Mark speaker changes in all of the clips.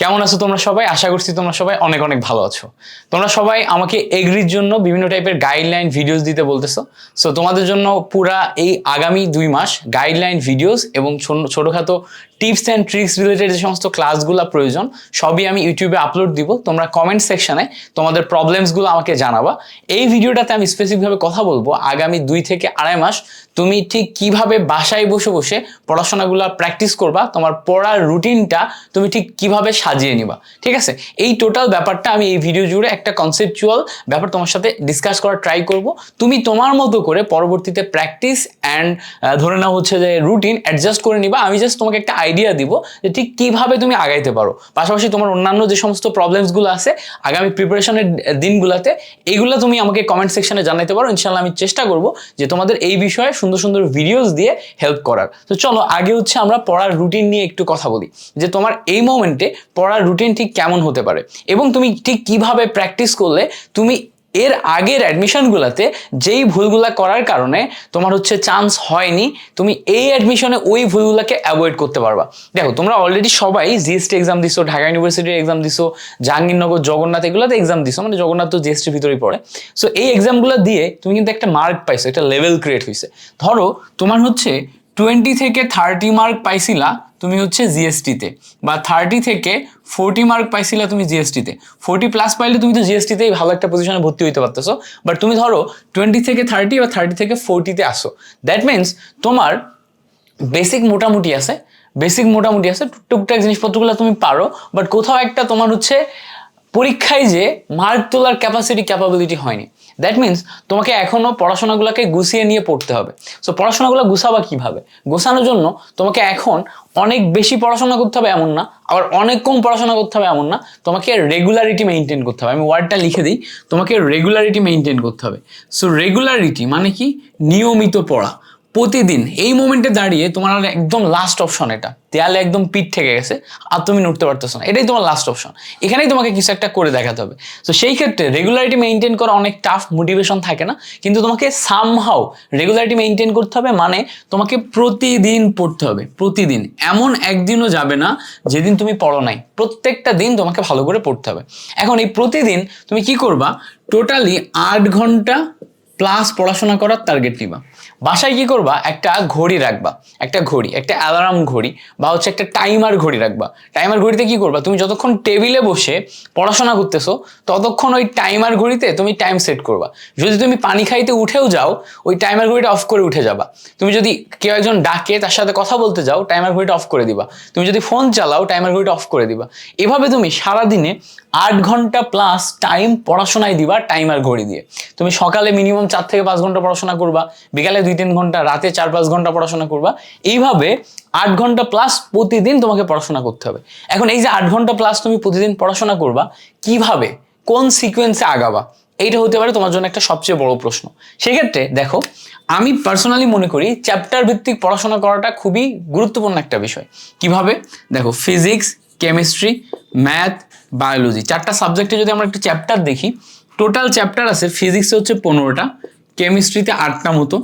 Speaker 1: কেমন আছো তোমরা সবাই? আশা করছি তোমরা সবাই অনেক অনেক ভালো আছো। তোমরা সবাই আমাকে এগ্রির জন্য বিভিন্ন টাইপের গাইডলাইন ভিডিওস দিতে বলতেছো। সো তোমাদের জন্য পুরা এই আগামী দুই মাস গাইডলাইন ভিডিওস এবং ছোট- ছোটখাটো টিপস অ্যান্ড ট্রিক্স রিলেটেড যে সমস্ত ক্লাসগুলো প্রয়োজন, সবই আমি ইউটিউবে আপলোড দিব। তোমরা কমেন্ট সেকশনে তোমাদের প্রবলেমসগুলো আমাকে জানাবা। এই ভিডিওটাতে আমি স্পেসিফিকভাবে কথা বলব আগামী দুই থেকে আড়াই মাস তুমি ঠিক কীভাবে বাসায় বসে বসে পড়াশোনাগুলো প্র্যাকটিস করবা, তোমার পড়ার রুটিনটা তুমি ঠিক কীভাবে সাজিয়ে নিবা, ঠিক আছে? এই টোটাল ব্যাপারটা আমি এই ভিডিও জুড়ে একটা কনসেপচুয়াল ব্যাপার তোমার সাথে ডিসকাস করার ট্রাই করব। তুমি তোমার মতো করে পরবর্তীতে প্র্যাকটিস অ্যান্ড ধরে নাও হচ্ছে যে রুটিন অ্যাডজাস্ট করে নিবা। আমি জাস্ট তোমাকে একটা আইডিয়া দিব যে ঠিক কীভাবে তুমি আগাইতে পারো। পাশাপাশি তোমার অন্যান্য যে সমস্ত প্রবলেমসগুলো আছে, আগামী প্রিপারেশনের দিনগুলোতে, এগুলো তুমি আমাকে কমেন্ট সেকশনে জানাতে পারো। ইনশাল্লাহ আমি চেষ্টা করব যে তোমাদের এই বিষয়ে সুন্দর সুন্দর ভিডিওস দিয়ে হেল্প করার। তো চলো, আগে হচ্ছে আমরা পড়ার রুটিন নিয়ে একটু কথা বলি। যে তোমার এই মোমেন্টে পড়ার রুটিন ঠিক কেমন হতে পারে? এবং তুমি ঠিক কীভাবে প্র্যাকটিস করলে তুমি এর আগের অ্যাডমিশনগুলোতে যেই ভুলগুলা করার কারণে তোমার হচ্ছে চান্স হয়নি, তুমি এই অ্যাডমিশনে ওই ভুলগুলোকে অ্যাভয়েড করতে পারবা। দেখো, তোমরা অলরেডি সবাই জিএসটি এক্সাম দিছো, ঢাকা ইউনিভার্সিটির এক্সাম দিছো, জাহাঙ্গীরনগর, জগন্নাথ এগুলোতে এক্সাম দিছো মানে জগন্নাথ তো জিএসটির ভিতরেই পড়ে। সো এই এক্সামগুলো দিয়ে তুমি কিন্তু একটা মার্ক পাইছো, একটা লেভেল ক্রিয়েট হয়েছে ধরো, তোমার হচ্ছে টোয়েন্টি থেকে থার্টি মার্ক পাইছিলা তুমি হচ্ছে জিএসটিতে বা থার্টি থেকে ফোরটি মার্ক পাইছিলা তুমি জিএসটিতে ফোরটি প্লাস পাইলে তুমি তো জিএসটিতেই ভালো একটা পজিশনে ভর্তি হইতে পারতেছো। বাট তুমি ধরো টোয়েন্টি থেকে থার্টি বা থার্টি থেকে ফোরটিতে আসো। দ্যাট মিনস তোমার বেসিক মোটামুটি আছে। বেসিক মোটামুটি আছে। টুকটাক জিনিসপত্রগুলো তুমি পারো। বাট কোথাও একটা তোমার হচ্ছে পরীক্ষায় যে মার্ক তোলার ক্যাপাসিটি ক্যাপাবিলিটি হয়নি। দ্যাট মিনস তোমাকে এখনও পড়াশোনাগুলোকে গুছিয়ে নিয়ে পড়তে হবে। সো পড়াশোনাগুলো গুছাবা কীভাবে? গোছানোর জন্য তোমাকে এখন অনেক বেশি পড়াশোনা করতে হবে এমন না, আবার অনেক কম পড়াশোনা করতে হবে এমন না, তোমাকে রেগুলারিটি মেনটেন করতে হবে। আমি ওয়ার্ডটা লিখে দিই, তোমাকে রেগুলারিটি মেনটেন করতে হবে। সো রেগুলারিটি মানে কি? নিয়মিত পড়া। প্রতিদিন এই মোমেন্টে দাঁড়িয়ে তোমার আর একদম লাস্ট অপশন এটা। দেয়ালে একদম পিঠ থেকে গেছে আর তুমি নড়তে পারতেছো না। এটাই তোমার লাস্ট অপশন এখানেই তোমাকে কিছু একটা করে দেখাতে হবে। তো সেই ক্ষেত্রে রেগুলারিটি মেনটেন করা অনেক টাফ মোটিভেশন থাকে না, কিন্তু তোমাকে সামহাও রেগুলারিটি মেনটেন করতে হবে মানে তোমাকে প্রতিদিন পড়তে হবে, প্রতিদিন। এমন একদিনও যাবে না যেদিন তুমি পড়ো নাই। প্রত্যেকটা দিন তোমাকে ভালো করে পড়তে হবে। এখন এই প্রতিদিন তুমি কি করবা? টোটালি আট ঘণ্টা প্লাস পড়াশোনা করার টার্গেট নিবা। বাসায় কি করবা? একটা ঘড়ি রাখবা। একটা ঘড়ি, একটা অ্যালার্ম ঘড়ি বা হচ্ছে একটা টাইমার ঘড়ি রাখবা। টাইমার ঘড়িতে কি করবা? তুমি যতক্ষণ টেবিলে বসে পড়াশোনা করতেছো, ততক্ষণ ওই টাইমার ঘড়িতে তুমি টাইম সেট করবা। যদি তুমি পানি খাইতে উঠেও যাও, ওই টাইমার ঘড়িটা অফ করে উঠে যাবা। তুমি যদি কেউ একজন ডাকে, তার সাথে কথা বলতে যাও টাইমার ঘড়িটা অফ করে দিবা। তুমি যদি ফোন চালাও টাইমার ঘড়িটা অফ করে দিবা। এভাবে তুমি সারাদিনে আট ঘণ্টা প্লাস টাইম পড়াশোনায় দিবা টাইমার ঘড়ি দিয়ে। তুমি সকালে মিনিমাম চার থেকে পাঁচ ঘণ্টা পড়াশোনা করবা, বিকালে দুই তিন ঘণ্টা, রাতে চার পাঁচ ঘণ্টা পড়াশোনা করবা। এইভাবে আট ঘণ্টা প্লাস প্রতিদিন তোমাকে পড়াশোনা করতে হবে। এখন এই যে আট ঘণ্টা প্লাস তুমি প্রতিদিন পড়াশোনা করবা, কীভাবে? কোন সিকোয়েন্সে আগাবা? এইটা হতে পারে তোমার জন্য একটা সবচেয়ে বড় প্রশ্ন। সেক্ষেত্রে দেখো, আমি পার্সোনালি মনে করি চ্যাপ্টার ভিত্তিক পড়াশোনা করাটা খুবই গুরুত্বপূর্ণ একটা বিষয়। কীভাবে? দেখো ফিজিক্স কেমিস্ট্রি, ম্যাথ, বায়োলজি। চারটা সাবজেক্টে যদি আমরা একটা চ্যাপ্টার দেখি, টোটাল চ্যাপ্টার আছে, ফিজিক্সে হচ্ছে পনেরোটা, কেমিস্ট্রিতে আটটা মতো,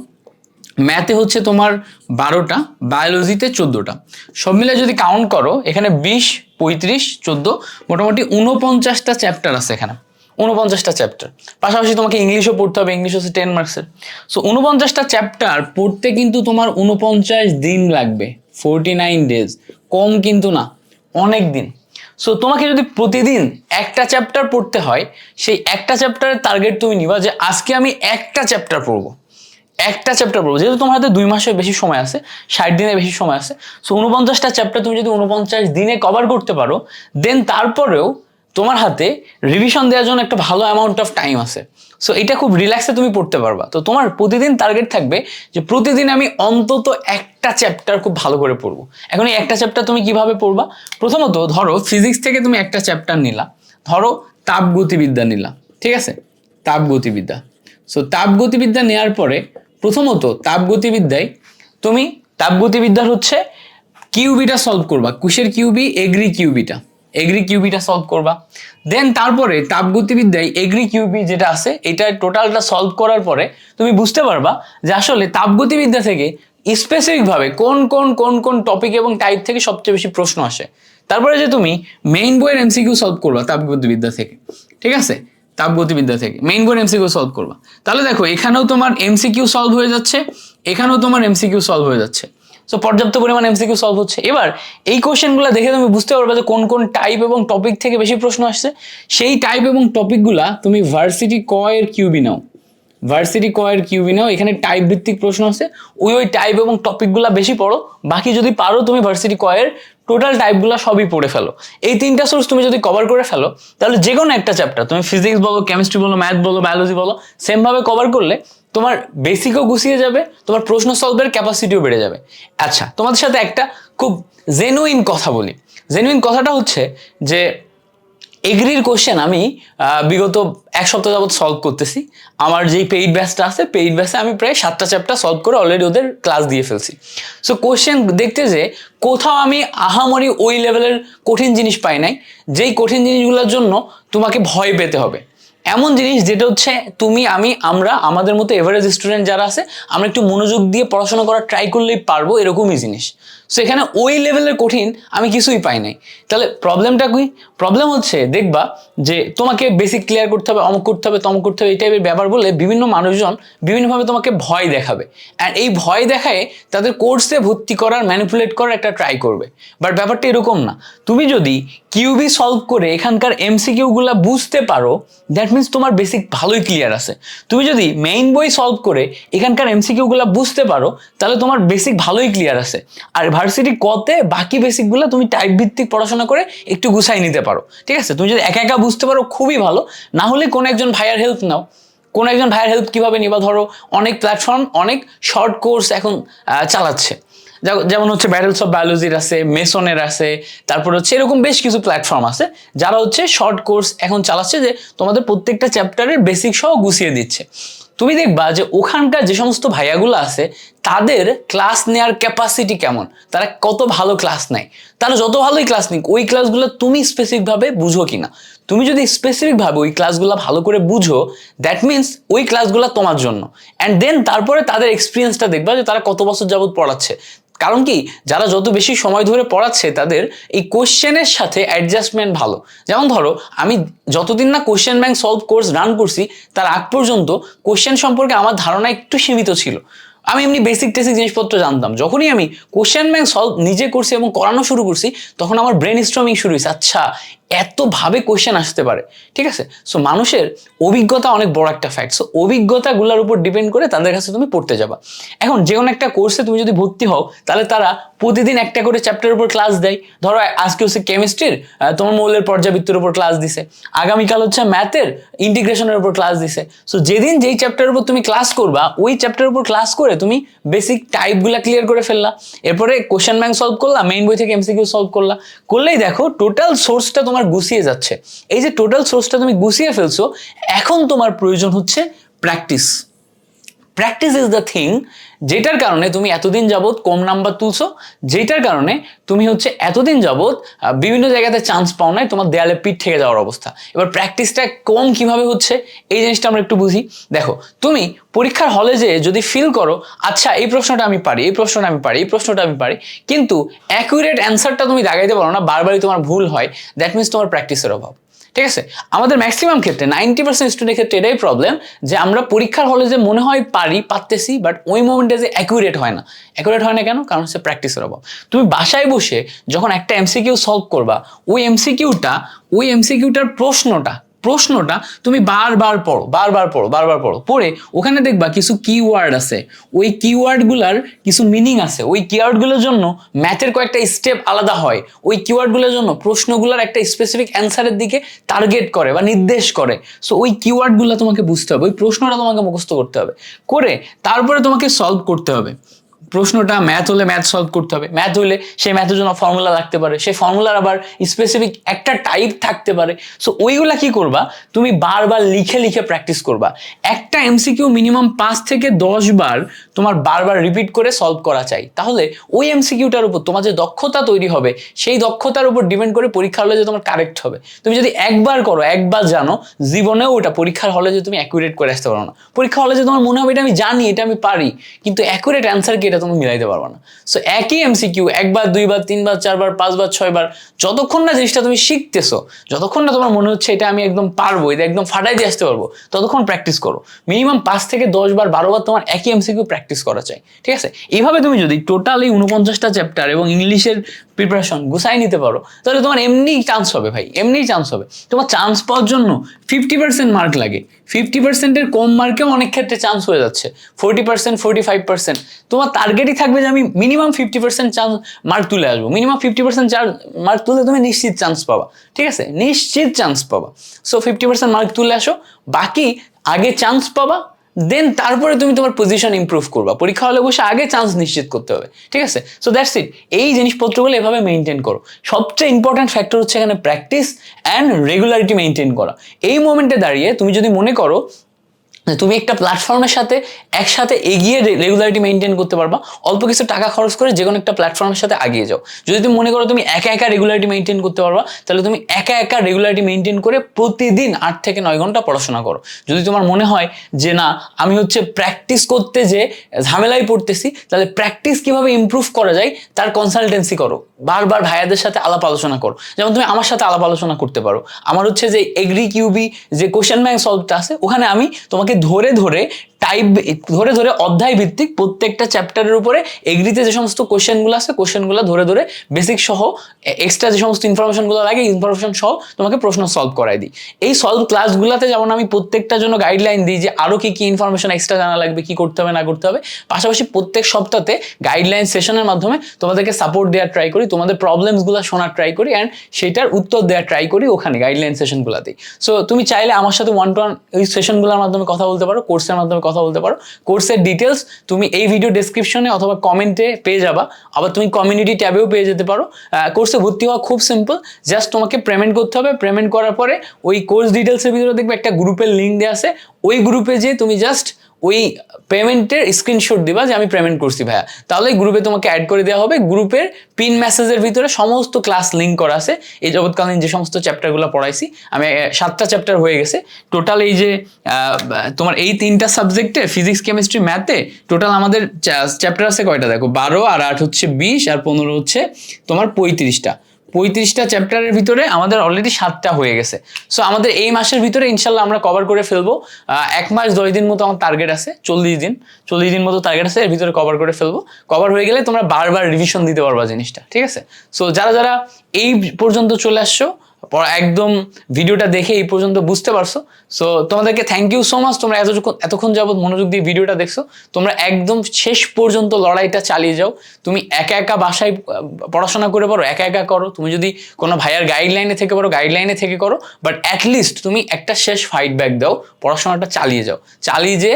Speaker 1: ম্যাথে হচ্ছে তোমার বারোটা, বায়োলজিতে চোদ্দোটা। সব মিলে যদি কাউন্ট করো, এখানে বিশ, পঁয়ত্রিশ, চোদ্দ, মোটামুটি উনপঞ্চাশটা চ্যাপ্টার আছে এখানে। উনপঞ্চাশটা চ্যাপ্টার। পাশাপাশি তোমাকে ইংলিশও পড়তে হবে, ইংলিশ হচ্ছে টেন মার্কসের সো উনপঞ্চাশটা চ্যাপ্টার পড়তে কিন্তু তোমার উনপঞ্চাশ দিন লাগবে ফোরটি নাইন ডেজ কম কিন্তু না। অনেক দিন সো তোমাকে যদি প্রতিদিন একটা চ্যাপ্টার পড়তে হয়, সেই একটা চ্যাপ্টারের টার্গেট তুমি নিবা যে আজকে আমি একটা চ্যাপ্টার পড়ব। একটা চ্যাপ্টার পড়ব। যেহেতু তোমার হাতে দুই মাসের বেশি সময় আছে, ষাট দিনের বেশি সময় আছে সো উনপঞ্চাশটা চ্যাপ্টার তুমি যদি উনপঞ্চাশ দিনে কভার করতে পারো দেন তারপরেও তোমার হাতে রিভিশন দেওয়ার জন্য একটা ভালো অ্যামাউন্ট অফ টাইম আছে। সো এটা খুব রিল্যাক্সে তুমি পড়তে পারবা। তো তোমার প্রতিদিন টার্গেট থাকবে যে প্রতিদিন আমি অন্তত একটা চ্যাপ্টার খুব ভালো করে পড়ব। এখন এই একটা চ্যাপ্টার তুমি কীভাবে পড়বা? প্রথমত ধরো ফিজিক্স থেকে তুমি একটা চ্যাপ্টার নিলা। ধরো তাপগতিবিদ্যা নিলা, ঠিক আছে? তাপগতিবিদ্যা। সো তাপগতিবিদ্যা নেওয়ার পরে প্রথমত তাপগতিবিদ্যায় তুমি তাপগতিবিদ্যার হচ্ছে কিউবিটা সলভ করবা। কুশের কিউবি? এগ্রি কিউবিটা এগ্রি কিউবিটা সলভ করবা। দেন তারপরে তাপগতিবিদ্যায় এগ্রি কিউবি যেটা আছে এটা টোটালটা সলভ করার পরে তুমি বুঝতে পারবা যে আসলে তাপগতিবিদ্যা থেকে স্পেসিফিকভাবে কোন কোন কোন কোন টপিক এবং টাইপ থেকে সবচেয়ে বেশি প্রশ্ন আসে। তারপরে যে তুমি মেইন বইয়ের এমসিকিউ সলভ করবা তাপগতিবিদ্যা থেকে, ঠিক আছে? তাপগতিবিদ্যা থেকে মেইন বইয়ের এমসিকিউ সলভ করবা। তাহলে দেখো, এখানেও তোমার এমসিকিউ সলভ হয়ে যাচ্ছে, এখানেও তোমার এমসিকিউ সলভ হয়ে যাচ্ছে। সো পর্যাপ্ত পরিমাণ এমসিকিউ সলভ হচ্ছে। এবার, এই কোশ্চেনগুলো দেখে তুমি বুঝতে পারবে যে কোন কোন টাইপ এবং টপিক থেকে বেশি প্রশ্ন আসছে। সেই টাইপ এবং টপিকগুলা তুমি ভার্সিটি কয়ের কিউবি নাও। ভার্সিটি কয়ের কিউবি নাও, এখানে টাইপ ভিত্তিক প্রশ্ন আছে ওই ওই টাইপ এবং টপিকগুলো বেশি পড়ো। বাকি যদি পারো তুমি ভার্সিটি কয়ের টোটাল টাইপগুলো সবই পড়ে ফেলো। এই তিনটা সোর্স তুমি যদি কভার করে ফেলো, তাহলে যে কোনো একটা চ্যাপ্টার তুমি ফিজিক্স বলো কেমিস্ট্রি বলো ম্যাথ বলো বায়োলজি বলো সেমভাবে কভার করলে তোমার বেসিকও গুছিয়ে যাবে, তোমার প্রশ্ন সলভের ক্যাপাসিটিও বেড়ে যাবে। আচ্ছা তোমাদের সাথে একটা খুব জেনুইন কথা বলি। জেনুইন কথাটা হচ্ছে যে এগ্রির কোশ্চেন আমি বিগত এক সপ্তাহ যাবত সলভ করতেছি। আমার যেই পেইড ব্যাচটা আছে পেইড ব্যাচে আমি প্রায় সাতটা চ্যাপ্টার সলভ করে অলরেডি ওদের ক্লাস দিয়ে ফেলছি। সো কোশ্চেন দেখতে যে কোথাও আমি আহামরি ওই লেভেলের কঠিন জিনিস পাই নাই, যেই কঠিন জিনিসগুলোর জন্য তোমাকে ভয় পেতে হবে। এমন জিনিস যেটা হচ্ছে তুমি, আমি, আমরা, আমাদের মতো এভারেজ স্টুডেন্ট যারা আছে, আমরা একটু মনোযোগ দিয়ে পড়াশোনা করার ট্রাই করলেই পারব, এরকমই জিনিস। সো এখানে ওই লেভেলের কঠিন আমি কিছুই পাই নাই। তাহলে প্রবলেমটা কি? প্রবলেম হচ্ছে, দেখবা যে তোমাকে বেসিক ক্লিয়ার করতে হবে, অমুক করতে হবে, তমুক করতে হবে, এই টাইপের ব্যাপার বলে বিভিন্ন মানুষজন বিভিন্নভাবে তোমাকে ভয় দেখাবে। অ্যান্ড এই ভয় দেখায় তাদের কোর্সে ভর্তি করার ম্যানিপুলেট করার একটা ট্রাই করবে। বাট ব্যাপারটা এরকম না। তুমি যদি কিউবি সলভ করে এখানকার এমসিকিউগুলো বুঝতে পারো দ্যাট মিনস তোমার বেসিক ভালোই ক্লিয়ার আছে। তুমি যদি মেইন বই সলভ করে এখানকার এমসিকিউগুলো বুঝতে পারো, তাহলে তোমার বেসিক ভালোই ক্লিয়ার আছে। আর ভার্সিটি কতে বাকি বেসিকগুলো তুমি টাইপ ভিত্তিক পড়াশোনা করে একটু গুছাই নিতে পারো। ঠিক আছে? তুমি যদি একা একা বুঝতে পারো, খুবই ভালো। না হলে কোনো একজন ভাইয়ার হেল্প নাও। কোনো একজন ভাইয়ের হেল্প কীভাবে নিবা? ধরো, অনেক প্ল্যাটফর্ম অনেক শর্ট কোর্স এখন চালাচ্ছে। যেমন- হচ্ছে ব্যাটেলস অফ বায়োলজির আছে মেসনের আছে, তারপর হচ্ছে এরকম বেশ কিছু প্ল্যাটফর্ম আছে, যারা হচ্ছে শর্ট কোর্স এখন চালাচ্ছে যে তোমাদের প্রত্যেকটা চ্যাপ্টারের বেসিক সহ গুছিয়ে দিচ্ছে। তুমি দেখবা যে ওখানকার যে সমস্ত ভাইয়াগুলো আছে, তাদের ক্লাস নেওয়ার ক্যাপাসিটি কেমন? তারা কত ভালো ক্লাস নেয়? তারা যত ভালোই ক্লাস নিক, ওই ক্লাসগুলো তুমি স্পেসিফিকভাবে বুঝো কিনা? তুমি যদি স্পেসিফিকভাবে ওই ক্লাসগুলো ভালো করে বুঝো দ্যাট মিনস ওই ক্লাসগুলো তোমার জন্য। অ্যান্ড দেন তারপরে তাদের এক্সপিরিয়েন্সটা দেখবা যে তারা কত বছর যাবত পড়াচ্ছে। কারণ কি? যারা যত বেশি সময় ধরে পড়াচ্ছে, তাদের এই কোশ্চেনের সাথে অ্যাডজাস্টমেন্ট ভালো। যেমন ধরো, আমি যতদিন না question bank solve course run করছি, তার আগ পর্যন্ত কোশ্চেন সম্পর্কে আমার ধারণা একটু সীমিত ছিল। আমি এমনি বেসিক টেসিক জিনিসপত্র জানতাম। যখনই আমি কোশ্চেন ব্যাংক সলভ নিজে করছি এবং করানো শুরু করছি, তখন আমার ব্রেন স্ট্রমিং শুরু হয়েছে। আচ্ছা এতভাবে কোশ্চেন আসতে পারে, ঠিক আছে? সো মানুষের অভিজ্ঞতা অনেক বড় একটা ফ্যাক্ট সো অভিজ্ঞতাগুলোর উপর ডিপেন্ড করে তাদের কাছে তুমি পড়তে যাবা। এখন যে কোনো একটা কোর্সে তুমি যদি ভর্তি হও, তাহলে তারা প্রতিদিন একটা করে চ্যাপ্টারের উপর ক্লাস দেয়। ধরো, আজকে হচ্ছে কেমিস্ট্রির তোমার মৌলের পর্যাবৃত্তের উপর ক্লাস দিছে। আগামীকাল হচ্ছে ম্যাথের ইন্টিগ্রেশনের উপর ক্লাস দিছে। সো যেদিন যেই চ্যাপ্টারের উপর তুমি ক্লাস করবা, ওই চ্যাপ্টারের উপর ক্লাস করে তুমি বেসিক টাইপগুলো ক্লিয়ার করে ফেললা। এরপরে কোশ্চেন ব্যাংক সলভ করলা মেইন বই থেকে এমসিকিউ সলভ করলা। করলেই দেখো টোটাল সোর্সটা তোমার গুছিয়ে যাচ্ছে। এই যে টোটাল সোর্সটা তুমি গুছিয়ে ফেলছো এখন তোমার প্রয়োজন হচ্ছে practice practice is the thing যেটার কারণে তুমি এতদিন যাবৎ কম নাম্বার তুলছো, যেটার কারণে তুমি হচ্ছে এতদিন যাবৎ বিভিন্ন জায়গাতে চান্স পাও নাই তোমার দেয়ালে পিঠ থেকে যাওয়ার অবস্থা। এবার প্র্যাকটিসটা কম কীভাবে হচ্ছে, এই জিনিসটা আমরা একটু বুঝি। দেখো, তুমি পরীক্ষার হলে যে যদি ফিল করো আচ্ছা এই প্রশ্নটা আমি পারি, এই প্রশ্নটা আমি পারি, এই প্রশ্নটা আমি পারি। কিন্তু অ্যাকুরেট অ্যান্সারটা তুমি দাগাইতে পারো না, বারবারই তোমার ভুল হয়। দ্যাট মিনস তোমার প্র্যাকটিসের অভাব। ঠিক আছে? আমাদের ম্যাক্সিমাম ক্ষেত্রে নাইনটি পার্সেন্ট স্টুডেন্টের ক্ষেত্রে এটাই প্রবলেম যে আমরা পরীক্ষার হলে যে মনে হয় পারি, পারতেছি বাট ওই মোমেন্টে যে অ্যাকুরেট হয় না। অ্যাকুরেট হয় না কেন? কারণ হচ্ছে প্র্যাকটিসের অভাব। তুমি বাসায় বসে যখন একটা এমসিকিউ সলভ করবা, ওই এমসিকিউটা ওই এমসিকিউটার প্রশ্নটা প্রশ্নটা তুমি বারবার পড়ো বারবার পড়ো বারবার পড়ো। পড়ে ওখানে দেখবা কিছু কিওয়ার্ড আছে। ওই কিওয়ার্ডগুলোর কিছু মিনিং আছে। ওই কিওয়ার্ডগুলোর জন্য ম্যাথের কয়েকটা স্টেপ আলাদা হয়। ওই কিওয়ার্ডগুলোর জন্য প্রশ্নগুলোর একটা স্পেসিফিক অ্যান্সারের দিকে টার্গেট করে বা নির্দেশ করে। সো ওই কিওয়ার্ডগুলো তোমাকে বুঝতে হবে। ওই প্রশ্নটা তোমাকে মুখস্থ করতে হবে। করে তারপরে তোমাকে সলভ করতে হবে। প্রশ্নটা ম্যাথ হলে ম্যাথ সলভ করতে হবে। ম্যাথ হলে সেই ম্যাথের জন্য ফর্মুলা লাগতে পারে। সেই ফর্মুলার আবার স্পেসিফিক একটা টাইপ থাকতে পারে। সো ওইগুলা কি করবা? তুমি বারবার লিখে লিখে প্র্যাকটিস করবা। একটা এমসিকিউ মিনিমাম পাঁচ থেকে দশ বার তোমার বারবার রিপিট করে সলভ করা চাই। তাহলে ওই এমসিকিউটার উপর তোমার যে দক্ষতা তৈরি হবে, সেই দক্ষতার উপর ডিপেন্ড করে পরীক্ষার হলে যে তোমার কারেক্ট হবে। তুমি যদি একবার করো, একবার জানো, জীবনেও ওটা পরীক্ষার হলে যে তুমি অ্যাকুরেট করে আসতে পারো না। পরীক্ষা হলে যে তোমার মনে হবে এটা আমি জানি, এটা আমি পারি। কিন্তু অ্যাকুরেট অ্যান্সার কি? এটা তুমি মিলাইতে পারবা না। সো একই এমসিকিউ একবার, দুইবার, তিনবার, চারবার, পাঁচবার, ছয়বার, যতক্ষণ না জিনিসটা তুমি শিখতেছো, যতক্ষণ না তোমার মনে হচ্ছে এটা আমি একদম পারব, এটা একদম ফাটাই দিয়ে আসতে পারব, ততক্ষণ প্র্যাকটিস করো। মিনিমাম পাঁচ থেকে দশ বার বারো বার তোমার একই এমসিকিউ প্র্যাকটিস করা চাই, ঠিক আছে? এইভাবে তুমি যদি টোটালি উনপঞ্চাশটা চ্যাপ্টার এবং ইংলিশের প্রিপারেশন গুছাই নিতে পারো, তাহলে তোমার এমনিই চান্স হবে ভাই, এমনিই চান্স হবে। তোমার চান্স পাওয়ার জন্য ফিফটি পার্সেন্ট মার্ক লাগে। ফিফটি পার্সেন্টের কম মার্কেও অনেক ক্ষেত্রে চান্স হয়ে যাচ্ছে। Forty percent forty five percent তোমার টার্গেটই থাকবে যে আমি minimum fifty percent chance mark তুলে আসব। মিনিমাম ফিফটি পার্সেন্ট মার্ক তুলে তুমি নিশ্চিত চান্স পাবা। ঠিক আছে? নিশ্চিত চান্স পাবা। সো ফিফটি পার্সেন্ট মার্ক তুলে আসো, বাকি আগে চান্স পাবা দেন তারপরে তুমি তোমার পজিশন ইম্প্রুভ করবা। পরীক্ষা হলে বসে আগে চান্স নিশ্চিত করতে হবে, ঠিক আছে? সো দ্যাটস ইট এই জিনিসপত্রগুলো এভাবে মেনটেন করো। সবচেয়ে ইম্পর্ট্যান্ট ফ্যাক্টর হচ্ছে এখানে প্র্যাকটিস অ্যান্ড রেগুলারিটি মেনটেন করা। এই মোমেন্টে দাঁড়িয়ে তুমি যদি মনে করো তুমি একটা প্ল্যাটফর্মের সাথে একসাথে এগিয়ে রেগুলারিটি মেনটেন করতে পারবা। অল্প কিছু টাকা খরচ করে যে কোনো একটা প্ল্যাটফর্মের সাথে এগিয়ে যাও। যদি তুমি মনে করো তুমি একা একা রেগুলারিটি মেনটেন করতে পারবা, তাহলে তুমি একা একা রেগুলারিটি মেনটেন করে প্রতিদিন আট থেকে নয় ঘণ্টা পড়াশোনা করো। যদি তোমার মনে হয় যে না, আমি হচ্ছে প্র্যাকটিস করতে যে ঝামেলায় পড়তেছি, তাহলে প্র্যাকটিস কীভাবে ইমপ্রুভ করা যায় তার কনসালটেন্সি করো। বারবার ভাইয়াদের সাথে আলাপ আলোচনা করো। যেমন তুমি আমার সাথে আলাপ আলোচনা করতে পারো। আমার হচ্ছে যে এগ্রি কিউবি যে কোশ্চেন ব্যাংক সলভটা আছে, ওখানে আমি তোমাকে ধরে ধরে টাইপ ধরে ধরে অধ্যায় ভিত্তিক প্রত্যেকটা চ্যাপ্টারের উপরে এগ্রিতে যে সমস্ত কোশ্চেনগুলো আছে কোশ্চেনগুলো ধরে ধরে বেসিক সহ এক্সট্রা যে সমস্ত ইনফরমেশনগুলো লাগে ইনফরমেশন সহ তোমাকে প্রশ্ন সলভ করাই দিই। এই সলভ ক্লাসগুলোতে যেমন আমি প্রত্যেকটার জন্য গাইডলাইন দিই যে আরও কি কি ইনফরমেশন এক্সট্রা জানা লাগবে, কি করতে হবে, না করতে হবে, পাশাপাশি প্রত্যেক সপ্তাহে গাইডলাইন সেশনের মাধ্যমে তোমাদেরকে সাপোর্ট দেওয়ার ট্রাই করি, তোমাদের প্রবলেমসগুলো শোনার ট্রাই করি অ্যান্ড সেটার উত্তর দেওয়ার ট্রাই করি ওখানে গাইডলাইন সেশনগুলোতেই সো তুমি চাইলে আমার সাথে ওয়ান টু ওয়ান ওই সেশনগুলোর মাধ্যমে কথা বলতে পারো কোর্সের মাধ্যমে কথা বলতে পারো। কোর্সের ডিটেলস তুমি এই ভিডিও ডেসক্রিপশনে অথবা কমেন্টে পেয়ে যাবা। আবার তুমি কমিউনিটি ট্যাবেও পেয়ে যেতে পারো। কোর্সে ভর্তি হওয়া খুব সিম্পল জাস্ট তোমাকে পেমেন্ট করতে হবে। পেমেন্ট করার পরে ওই কোর্স ডিটেলসের ভিতরে দেখবে একটা গ্রুপের লিঙ্ক দেওয়া আছে। ওই গ্রুপে যে তুমি জাস্ট ওই পেমেন্টের স্ক্রিনশট দিবা যে আমি পেমেন্ট করছি ভাইয়া। তাহলে গ্রুপে তোমাকে অ্যাড করে দেওয়া হবে। গ্রুপের পিন মেসেজের ভিতরে সমস্ত ক্লাস লিঙ্ক করা আছে। এই জগৎকালীন যে সমস্ত চ্যাপ্টারগুলো পড়াইছি, আমি সাতটা চ্যাপ্টার হয়ে গেছে। টোটাল এই যে তোমার এই তিনটা সাবজেক্টে ফিজিক্স কেমিস্ট্রি ম্যাথে টোটাল আমাদের চ্যাপ্টার আছে কয়টা দেখো? বারো আর আট হচ্ছে বিশ, আর পনেরো হচ্ছে তোমার পঁয়ত্রিশটা। পঁয়ত্রিশটা চ্যাপ্টারের ভিতরে আমাদের অলরেডি সাতটা হয়ে গেছে। সো আমাদের এই মাসের ভিতরে ইনশাল্লাহ আমরা কভার করে ফেলব। এক মাস দশ দিন মতো আমার টার্গেট আছে, চল্লিশ দিন। চল্লিশ দিন মতো টার্গেট আছে, এর ভিতরে কভার করে ফেলব। কভার হয়ে গেলে তোমরা বারবার রিভিশন দিতে পারবা জিনিসটা, ঠিক আছে? সো যারা যারা এই পর্যন্ত চলে আসছো একদম ভিডিওটা দেখে এই পর্যন্ত বুঝতে পারছ। সো তোমাদেরকে থ্যাংক ইউ সো মাচ তোমরা এতক্ষণ এতক্ষণ যাবত মনোযোগ দিয়ে ভিডিওটা দেখছ। তোমরা একদম শেষ পর্যন্ত লড়াইটা চালিয়ে যাও। তুমি একা একা বাসায় পড়াশোনা করে পারো, একা একা করো। তুমি যদি কোনো ভাইয়ার গাইডলাইনে থেকে পারো গাইডলাইনে থেকে করো। বাট অ্যাটলিস্ট তুমি একটা শেষ ফাইট ব্যাক দাও। পড়াশোনাটা চালিয়ে যাও। চালিয়ে যে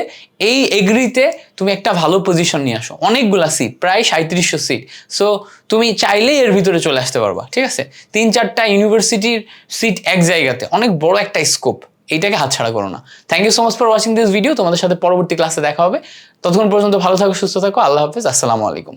Speaker 1: এই এগ্রিতে তুমি একটা ভালো পজিশন নিয়ে আসো। অনেকগুলা সিট প্রায় সাঁত্রিশশো সিট সো তুমি চাইলেই এর ভিতরে চলে আসতে পারবা, ঠিক আছে? তিন চারটা ইউনিভার্সিটির সিট এক জায়গাতে, অনেক বড় একটা স্কোপ এইটাকে হাতছাড়া করো না। Thank you so much for watching this video তোমাদের সাথে পরবর্তী ক্লাসে দেখা হবে। ততক্ষণ পর্যন্ত ভালো থাকো, সুস্থ থাকো। আল্লাহ হাফেজ। আসসালামু আলাইকুম।